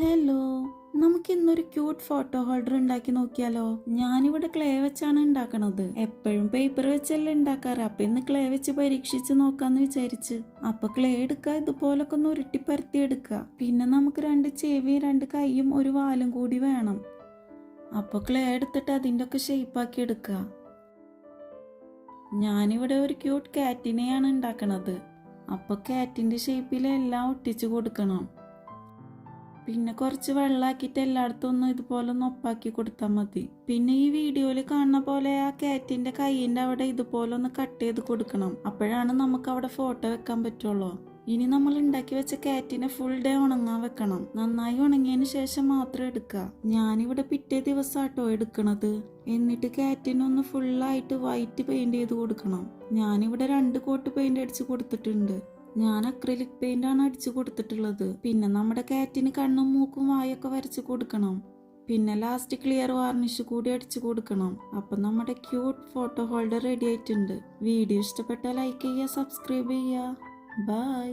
നമുക്കൊന്നൊരു cute photo holder ഉണ്ടാക്കി നോക്കിയാലോ? ഞാനിവിടെ ക്ലേ വെച്ചാണ് ഉണ്ടാക്കണത്. എപ്പോഴും പേപ്പർ വെച്ചല്ലേ ഉണ്ടാക്കാറ്. അപ്പൊ ഇന്ന് ക്ലേ വെച്ച് പരീക്ഷിച്ച് നോക്കാന്ന് വിചാരിച്ച്. അപ്പൊ ക്ലേ എടുക്കുക ഇതുപോലൊക്കെ ഒന്ന് ഉരുട്ടി പരത്തി എടുക്കുക പിന്നെ നമുക്ക് രണ്ട് ചെവിയും രണ്ട് കൈയും ഒരു വാലും കൂടി വേണം. അപ്പൊ ക്ലേ എടുത്തിട്ട് അതിന്റെ ഒക്കെ ഷേപ്പാക്കി എടുക്കുക ഞാനിവിടെ ഒരു ക്യൂട്ട് കാറ്റിനെയാണ് ഉണ്ടാക്കണത്. അപ്പൊ കാറ്റിന്റെ ഷേപ്പിൽ എല്ലാം ഒട്ടിച്ചു കൊടുക്കണം. പിന്നെ കുറച്ച് വെള്ളമാക്കിയിട്ട് എല്ലായിടത്തും ഒന്ന് ഇതുപോലെ ഒന്ന് ഒപ്പാക്കി കൊടുത്താൽ മതി. പിന്നെ ഈ വീഡിയോയിൽ കാണുന്ന പോലെ ആ കാറ്റിന്റെ കൈയിന്റെ അവിടെ ഇതുപോലെ ഒന്ന് കട്ട് ചെയ്ത് കൊടുക്കണം. അപ്പോഴാണ് നമുക്ക് അവിടെ ഫോട്ടോ വെക്കാൻ പറ്റുള്ളൂ. ഇനി നമ്മൾ ഉണ്ടാക്കി വെച്ച കാറ്റിനെ ഫുൾ ഡേ ഉണങ്ങാൻ വെക്കണം. നന്നായി ഉണങ്ങിയതിന് ശേഷം മാത്രം എടുക്കുക. ഞാനിവിടെ പിറ്റേ ദിവസമാട്ടോ എടുക്കണത്. എന്നിട്ട് കാറ്റിനൊന്ന് ഫുള്ളായിട്ട് വൈറ്റ് പെയിന്റ് ചെയ്ത് കൊടുക്കണം. ഞാനിവിടെ രണ്ട് കോട്ട് പെയിന്റ് അടിച്ച് കൊടുത്തിട്ടുണ്ട്. ഞാൻ അക്രിലിക് പെയിന്റ് ആണ് അടിച്ചു കൊടുത്തിട്ടുള്ളത്. പിന്നെ നമ്മുടെ കാറ്റിന് കണ്ണും മൂക്കും വായൊക്കെ വരച്ചു കൊടുക്കണം. പിന്നെ ലാസ്റ്റ് ക്ലിയർ വാർണിഷ് കൂടി അടിച്ചു കൊടുക്കണം. അപ്പൊ നമ്മുടെ ക്യൂട്ട് ഫോട്ടോ ഹോൾഡർ റെഡി ആയിട്ടുണ്ട്. വീഡിയോ ഇഷ്ടപ്പെട്ടാൽ ലൈക്ക് ചെയ്യുക സബ്സ്ക്രൈബ് ചെയ്യുക. ബൈ